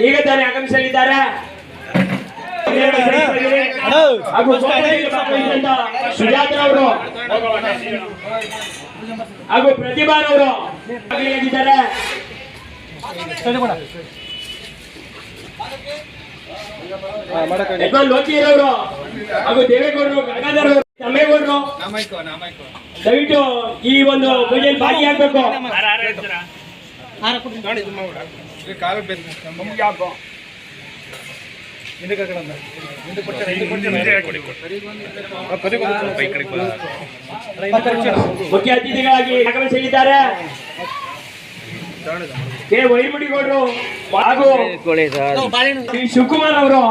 ಈಗ ತಾನೇ ಆಗಮಿಸಲಿದ್ದಾರೆ ಹಾಗೂ ಹಾಗೂ ಪ್ರತಿಭಾರವರು ಯಜಮಾನ್ ಲೋಕಿಯರವರು ಹಾಗೂ ದೇವೇಗೌಡರು ಗಂಗಾಧರ್ ದಯವಿಟ್ಟು ಈ ಒಂದು ಪೂಜೆಯಲ್ಲಿ ಭಾಗಿಯಾಗಬೇಕು ಮುಖ್ಯ ಅತಿಥಿಗಳಾಗಿ ಆಗಮಿಸಲಿದ್ದಾರೆ. ಕೆ ವೈರ್ಮುಡಿಗೌಡರು ಹಾಗೂ ಶ್ರೀ ಶಿವಕುಮಾರ್ ಅವರು.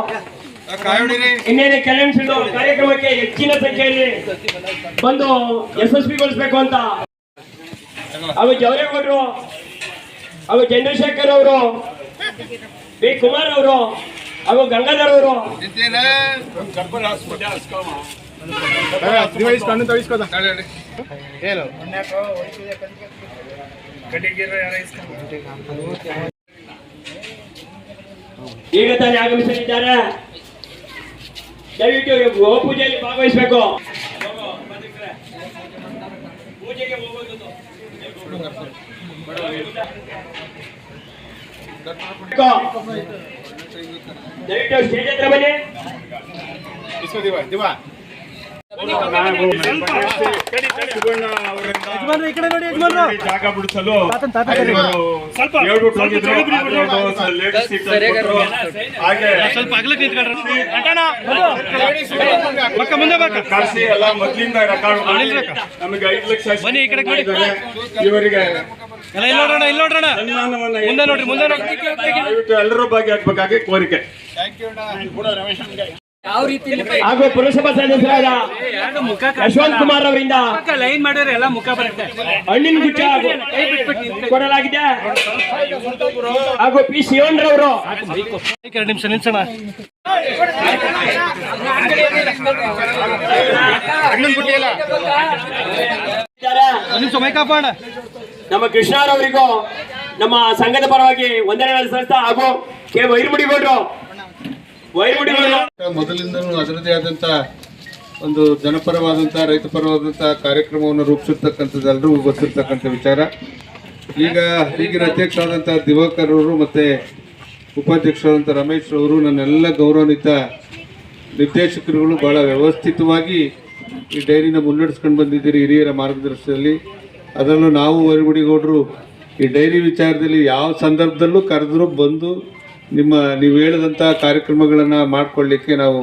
ಇನ್ನೇನೆ ಕಲ್ಯಾಣಿಸಿದ ಕಾರ್ಯಕ್ರಮಕ್ಕೆ ಹೆಚ್ಚಿನ ಸಂಖ್ಯೆಯಲ್ಲಿ ಬಂದು ಯಶಸ್ವಿಗೊಳಿಸಬೇಕು ಅಂತ. ಅವ ಜವರೇಗೌಡರು ಅವ ಚಂದ್ರಶೇಖರ್ ಅವರು ಬಿ ಕುಮಾರ್ ಅವರು ಅವ ಗಂಗಾಧರ್ ಅವರು. ಈಗ ತಾನೇ ಆಗಮಿಸಲಿದ್ದಾರೆ. ದಯವಿಟ್ಟು ಗೋ ಪೂಜೆಯಲ್ಲಿ ಭಾಗವಹಿಸಬೇಕು. ಪೂಜೆಗೆ ದಯವಿಟ್ಟು ಸ್ಟೇಜ್ ಹತ್ರ ಬನ್ನಿ. ಜಾಗ ಬಿಡಿಸಲು ಸ್ವಲ್ಪ ಹೇಳ್ಬಿಟ್ಟು ಹೋಗಿದ್ರು ಆದ್ರೆ ಅದು ladies seat ಅಲ್ಲಿ ಕೊಟ್ರು. ಹಾಗೆ ಸ್ವಲ್ಪ ಅಗಲಕ್ಕೆ ನಿಂತ್ಕೊಂಡ್ರೆ. ಕರ್ಸಿ ಎಲ್ಲ ಮೊದ್ಲಿಂದ ರೆಕಾರ್ಡ್ ಮಾಡಿ. ನಮಗೆ ಐದು ಲಕ್ಷ ಬನ್ನಿ, ಈ ಕಡೆ ಇವರಿಗೆ ಎಲ್ಲ ಇಲ್ಲಿ ನೋಡೋಣ ಇಲ್ಲಿ ನೋಡೋಣ. ಮುಂದೆ ನೋಡ್ರಿ ಮುಂದೆ ನೋಡ್ರಿ. ಎಲ್ಲರೂ ಎಲ್ಲರೂ ಭಾಗಿಯಾಗಬೇಕಾಗಿ ಕೋರಿಕೆ. ಹಾಗೂ ಪುರಸಭಾ ಸದಸ್ಯರಾದ ಯಶವಂತ್ ಕುಮಾರ್ ಅವರಿಂದ ಲೈನ್ ಮಾಡಿದ್ರೆ ಎಲ್ಲ ಮುಖ ಬರುತ್ತೆ. ಹಣ್ಣಿನ ಗುಚ್ಚ ಕೊಡಲಾಗಿದೆ. ಹಾಗೂ ಪಿ ಶಿವನ್ ರವರು ಎರಡು ನಿಮಿಷ ನಿಲ್ಸೋಣ. ನಮ್ಮ ಕೃಷ್ಣರವರಿಗೂ ನಮ್ಮ ಸಂಘದ ಪರವಾಗಿ ಒಂದನೇ ಸಲ್ಲಿಸ್ತಾ ಹಾಗೂ ಕೆ ವೈರ್ಮುಡಿಗೌಡರು ಮೊದಲಿಂದಲೂ ಅದರದೇ ಆದಂಥ ಒಂದು ಜನಪರವಾದಂಥ ರೈತಪರವಾದಂಥ ಕಾರ್ಯಕ್ರಮವನ್ನು ರೂಪಿಸಿರ್ತಕ್ಕಂಥದ್ದು ಎಲ್ರಿಗೂ ಗೊತ್ತಿರ್ತಕ್ಕಂಥ ವಿಚಾರ. ಈಗ ಈಗಿನ ಅಧ್ಯಕ್ಷರಾದಂಥ ದಿವಾಕರ್ ಅವರು ಮತ್ತು ಉಪಾಧ್ಯಕ್ಷರಾದಂಥ ರಮೇಶ್ ಅವರು ನನ್ನೆಲ್ಲ ಗೌರವಾನ್ವಿತ ನಿರ್ದೇಶಕರುಗಳು ಭಾಳ ವ್ಯವಸ್ಥಿತವಾಗಿ ಈ ಡೈರಿನ ಮುನ್ನಡೆಸ್ಕೊಂಡು ಬಂದಿದ್ದೀರಿ ಹಿರಿಯರ ಮಾರ್ಗದರ್ಶನದಲ್ಲಿ. ಅದರಲ್ಲೂ ನಾವು ವರಿಗುಡಿಗೌಡರು ಈ ಡೈರಿ ವಿಚಾರದಲ್ಲಿ ಯಾವ ಸಂದರ್ಭದಲ್ಲೂ ಕರೆದರೂ ಬಂದು ನಿಮ್ಮ, ನೀವು ಹೇಳಿದಂಥ ಕಾರ್ಯಕ್ರಮಗಳನ್ನು ಮಾಡಿಕೊಳ್ಳಿಕ್ಕೆ ನಾವು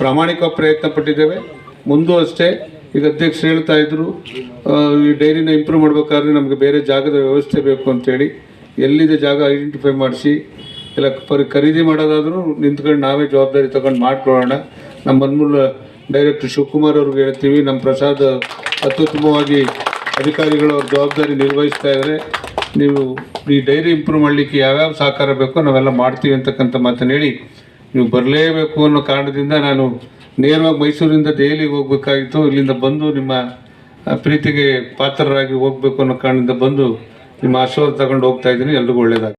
ಪ್ರಾಮಾಣಿಕ ಪ್ರಯತ್ನ ಪಟ್ಟಿದ್ದೇವೆ. ಮುಂದೂ ಅಷ್ಟೇ, ಈಗ ಅಧ್ಯಕ್ಷರು ಹೇಳ್ತಾ ಇದ್ರು ಈ ಡೈರಿನ ಇಂಪ್ರೂವ್ ಮಾಡಬೇಕಾದ್ರೆ ನಮಗೆ ಬೇರೆ ಜಾಗದ ವ್ಯವಸ್ಥೆ ಬೇಕು ಅಂತೇಳಿ. ಎಲ್ಲಿದೆ ಜಾಗ ಐಡೆಂಟಿಫೈ ಮಾಡಿಸಿ ಇಲ್ಲ ಪರಿ ಖರೀದಿ ಮಾಡೋದಾದರೂ ನಿಂತ್ಕೊಂಡು ನಾವೇ ಜವಾಬ್ದಾರಿ ತಗೊಂಡು ಮಾಡ್ಕೊಳ್ಳೋಣ. ನಮ್ಮ ಮನ್ಮೂಲ ಡೈರೆಕ್ಟರ್ ಶಿವಕುಮಾರ್ ಅವ್ರಿಗೆ ಹೇಳ್ತೀವಿ, ನಮ್ಮ ಪ್ರಸಾದ್ ಅತ್ಯುತ್ತಮವಾಗಿ ಅಧಿಕಾರಿಗಳು ಅವ್ರ ಜವಾಬ್ದಾರಿ ನಿರ್ವಹಿಸ್ತಾ ಇದ್ದಾರೆ ನೀವು ಈ ಡೈರಿ ಇಂಪ್ರೂವ್ ಮಾಡಲಿಕ್ಕೆ ಯಾವ್ಯಾವ ಸಹಕಾರ ಬೇಕೋ ನಾವೆಲ್ಲ ಮಾಡ್ತೀವಿ ಅಂತಕ್ಕಂಥ ಮಾತನ್ನು ಹೇಳಿ, ನೀವು ಬರಲೇಬೇಕು ಅನ್ನೋ ಕಾರಣದಿಂದ ನಾನು ನೇರವಾಗಿ ಮೈಸೂರಿಂದ ದೆಹಲಿಗೆ ಹೋಗ್ಬೇಕಾಗಿತ್ತು. ಇಲ್ಲಿಂದ ಬಂದು ನಿಮ್ಮ ಪ್ರೀತಿಗೆ ಪಾತ್ರರಾಗಿ ಹೋಗ್ಬೇಕು ಅನ್ನೋ ಕಾರಣದಿಂದ ಬಂದು ನಿಮ್ಮ ಆಶೀರ್ವಾದ ತಗೊಂಡು ಹೋಗ್ತಾ ಇದ್ದೀನಿ. ಎಲ್ರಿಗೂ ಒಳ್ಳೇದಾಗಿ